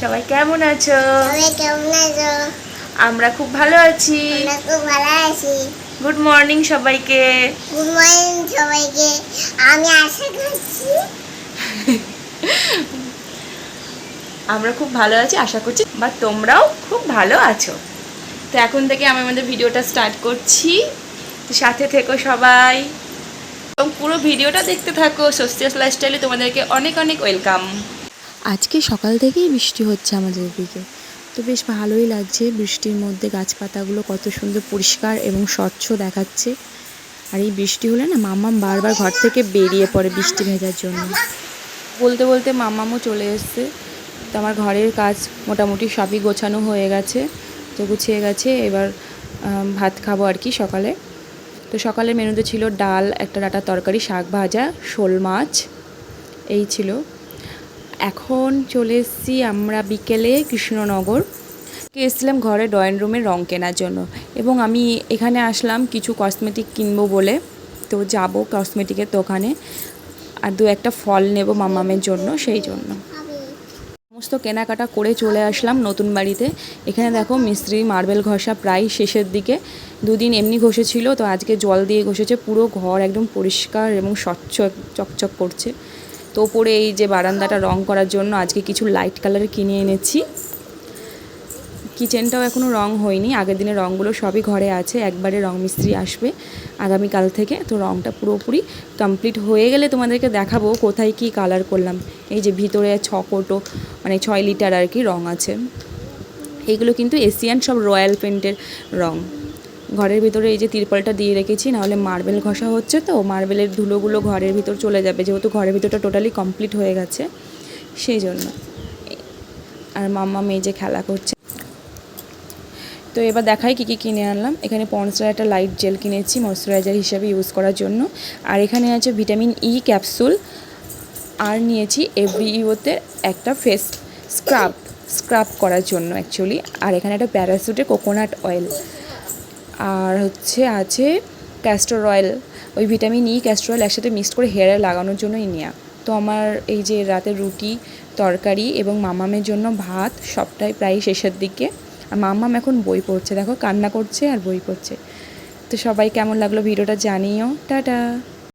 সবাই কেমন আছো? আমরা খুব ভালো আছি। গুড মর্নিং সবাইকে। গুড মর্নিং সবাইকে। আমি আশা করছি আমরা খুব ভালো আছি আশা করছি বা তোমরাও খুব ভালো আছো। তো এখন থেকে আমি আমাদের ভিডিওটা স্টার্ট করছি। তো সাথে থেকো সবাই। এবং পুরো ভিডিওটা দেখতে থাকো সোস্তিয়াস লাইফস্টাইলে তোমাদেরকে অনেক অনেক ওয়েলকাম আজকে সকাল থেকেই বৃষ্টি হচ্ছে আমাদের দিকে। তো বেশ ভালোই লাগছে বৃষ্টির মধ্যে গাছপাতাগুলো কত সুন্দর পরিষ্কার এবং স্বচ্ছ দেখাচ্ছে। আর এই বৃষ্টি হলে না মাম্মাম বারবার ঘর থেকে বেরিয়ে পড়ে বৃষ্টি ভেজার জন্য। বলতে বলতে মাম্মামও চলে এসছে। তো আমার ঘরের কাজ মোটামুটি সবই গোছানো হয়ে গেছে। তো গুছিয়ে গেছে, এবার ভাত খাব আর কি সকালে। তো সকালের মেনুতে ছিল ডাল, একটা ডাটা তরকারি, শাক ভাজা, শোল মাছ, এই ছিল। এখন চলে এসেছি আমরা বিকেলে কৃষ্ণনগর। এসেছিলাম ঘরে ড্রয়িং রুমের রং কেনার জন্য। এবং আমি এখানে আসলাম কিছু কসমেটিক কিনবো বলে। তো যাব কসমেটিকের দোকানে। আর দু একটা ফল নেব মামামের জন্য, সেই জন্য। সমস্ত কেনাকাটা করে চলে আসলাম নতুন বাড়িতে। এখানে দেখো মিস্ত্রি মার্বেল ঘষা প্রায় শেষের দিকে। দুদিন এমনি ঘষেছিল, তো আজকে জল দিয়ে ঘষেছে। পুরো ঘর একদম পরিষ্কার এবং স্বচ্ছ, চকচক করছে। তো ওপরে এই যে বারান্দাটা রং করার জন্য আজকে কিছু লাইট কালার কিনে এনেছি। কিচেনটাও এখনও রং হয়নি, আগের দিনের রঙগুলো সবই ঘরে আছে, একবারে রং মিস্ত্রি আসবে আগামীকাল থেকে, তো রংটা পুরোপুরি কমপ্লিট হয়ে গেলে তোমাদেরকে দেখাবো কোথায় কি কালার করলাম। এই যে ভিতরে ছ কোটো মানে ছয় লিটার আর কি রং আছে। এইগুলো কিন্তু এশিয়ান সব রয়্যাল পেন্টের রং। ঘরের ভিতরে এই যে তিরপলটা দিয়ে রেখেছি, নাহলে মার্বেল ঘষা হচ্ছে তো, মার্বেলের ধুলোগুলো ঘরের ভিতর চলে যাবে, যেহেতু ঘরের ভিতরটা টোটালি কমপ্লিট হয়ে গেছে, সেই জন্য। আর মাম্মা মেয়ে যে খেলা করছে। তো এবার দেখাই কী কী কিনে আনলাম। এখানে পন্সের একটা লাইট জেল কিনেছি ময়শ্চারাইজার হিসাবে ইউজ করার জন্য। আর এখানে আছে ভিটামিন ই ক্যাপসুল আর নিয়েছি এভরিওতে একটা ফেস স্ক্রাব স্ক্রাব করার জন্য অ্যাকচুয়ালি আর এখানে একটা প্যারাসুটের কোকোনাট অয়েল আর হচ্ছে আছে ক্যাস্টর অয়েল ওই ভিটামিন ই ক্যাস্টর অয়েল একসাথে মিক্সড করে হেয়ারে লাগানোর জন্যই নেওয়া তো আমার এই যে রাতে রুটি, তরকারি এবং মামামের জন্য ভাত সবটাই প্রায় শেষের দিকে। আর মামাম এখন বই পড়ছে, দেখো কান্না করছে আর বই পড়ছে। তো সবাই কেমন লাগল ভিডিওটা জানিও। টাটা।